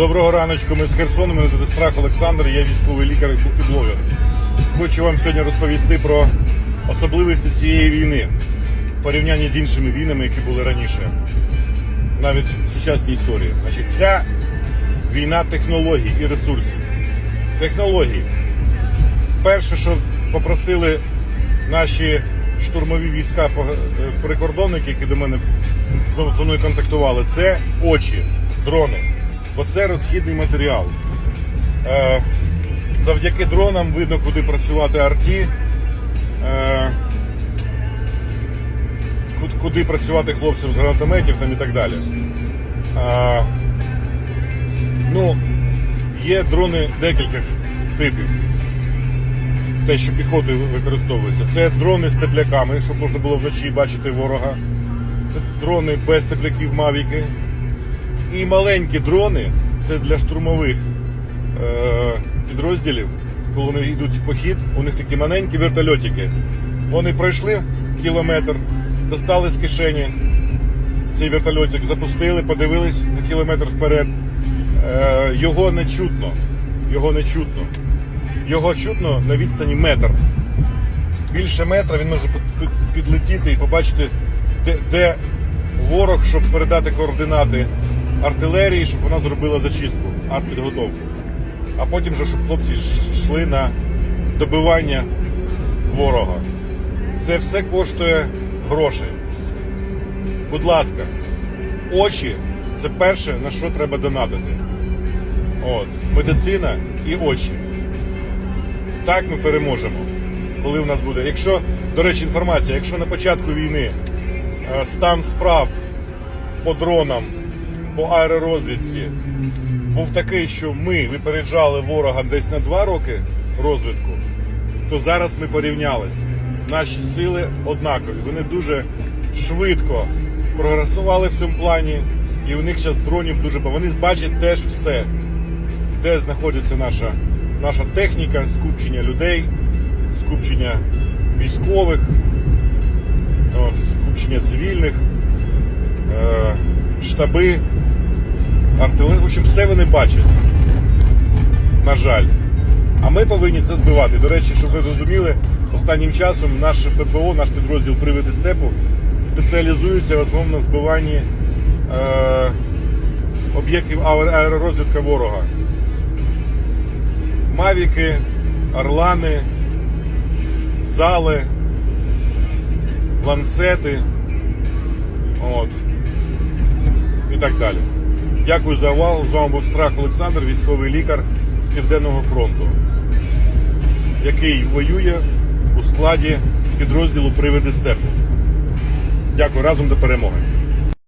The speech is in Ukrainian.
Доброго раночку, ми з Херсону, мене звати Страх Олександр, я військовий лікар і блогер. Хочу вам сьогодні розповісти про особливості цієї війни в порівнянні з іншими війнами, які були раніше, навіть в сучасній історії. Значить, ця війна технологій і ресурсів. Технології. Перше, що попросили наші штурмові війська, е, прикордонники, які до мене зі мною контактували, це очі, дрони. Бо це розхідний матеріал. Е, завдяки дронам видно, куди працювати арті, е, куди працювати хлопцям з гранатометів там і так далі. Е, ну, є дрони декількох типів те, що піхотою використовується. Це дрони з тепляками, щоб можна було вночі бачити ворога. Це дрони без тепляків мавіки. І маленькі дрони це для штурмових е- підрозділів, коли вони йдуть в похід, у них такі маленькі вертольотики. Вони пройшли кілометр, достали з кишені цей вертольотик, запустили, подивились на кілометр вперед. Е- його не чутно. Його не чутно. Його чутно на відстані метр. Більше метра він може під- під- підлетіти і побачити, де, де ворог, щоб передати координати артилерії, щоб вона зробила зачистку, артпідготовку. А потім вже, щоб хлопці йшли на добивання ворога. Це все коштує грошей. Будь ласка, очі це перше, на що треба донатити. От, медицина і очі. Так ми переможемо, коли в нас буде. Якщо, до речі, інформація, якщо на початку війни е, стан справ по дронам, по аеророзвідці був такий, що ми випереджали ворога десь на два роки розвідку, то зараз ми порівнялись. Наші сили однакові. Вони дуже швидко прогресували в цьому плані, і у них зараз дронів дуже багато. Вони бачать теж все де знаходиться наша, наша техніка, скупчення людей, скупчення військових, скупчення цивільних, е, штаби, артилерія. В общем, все вони бачать. На жаль. А ми повинні це збивати. До речі, щоб ви розуміли, останнім часом наш ППО, наш підрозділ Привиди степу спеціалізується в основному на збиванні е, об'єктів аеророзвідка ворога. Мавіки, орлани, зали, ланцети. От. І так далі. Дякую за увагу. З вами був Страх Олександр, військовий лікар з Південного фронту, який воює у складі підрозділу Привиди степу. Дякую разом до перемоги.